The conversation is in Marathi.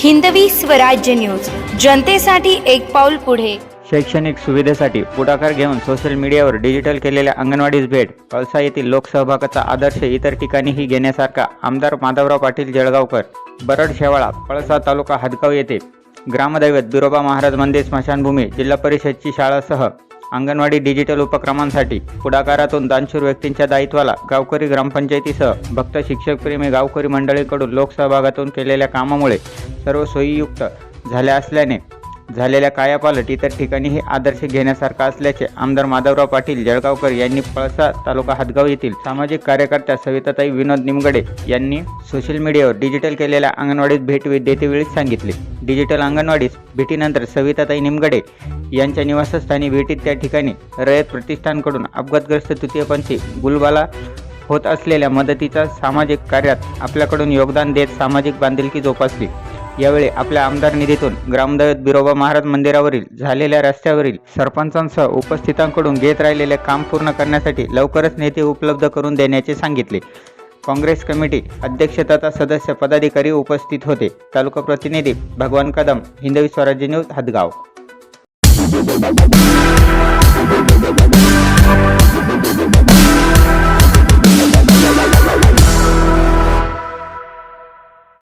हिंदवी स्वराज्य न्यूज. जनतेसाठी एक पाऊल पुढे. शैक्षणिक सुविधेसाठी पुढाकार घेऊन सोशल मीडियावर डिजिटल केलेल्या अंगणवाडीस भेट. कळसा येथील लोकसहभागाचा आदर्श इतर ठिकाणीही घेण्यासारखा आमदार माधवराव पाटील जळगावकर बरड शेवाळा पळसा तालुका हदगाव येथे ग्रामदैवत दुरोबा महाराज मंदिर स्मशानभूमी जिल्हा परिषदची शाळासह अंगणवाडी डिजिटल उपक्रमांसाठी पुढाकारातून दानशूर व्यक्तींच्या दायित्वाला गावकरी ग्रामपंचायतीसह भक्त शिक्षकप्रेमी गावकरी मंडळीकडून लोकसहभागातून केलेल्या कामामुळे सर्व सोयीयुक्त झाल्या असल्याने झालेल्या कायापालट इतर ठिकाणीही आदर्श घेण्यासारखा असल्याचे आमदार माधवराव पाटील जळगावकर यांनी पळसा तालुका हदगाव येथील सामाजिक कार्यकर्त्या सविताताई विनोद निमगडे यांनी सोशल मीडियावर डिजिटल केलेल्या अंगणवाडीत भेट देतेवेळी सांगितले. डिजिटल अंगणवाडीस भेटीनंतर सविताताई निमगडे यांच्या निवासस्थानी भेटीत त्या ठिकाणी रयत प्रतिष्ठानकडून अपघातग्रस्त तृतीयपंथी गुलबाला होत असलेल्या मदतीचा सामाजिक कार्यात आपल्याकडून योगदान देत सामाजिक बांधिलकी जोपासली. यावेळी आपल्या आमदार निधीतून ग्रामदैवत बिरोबा महाराज मंदिरावरील झालेल्या रस्त्यावरील सरपंचांसह उपस्थितांकडून घेत राहिलेले काम पूर्ण करण्यासाठी लवकरच नेते उपलब्ध करून देण्याचे सांगितले. काँग्रेस कमिटी अध्यक्ष तथा सदस्य पदाधिकारी उपस्थित होते. तालुका प्रतिनिधी भगवान कदम हिंदवी स्वराज्य न्यूज हदगाव.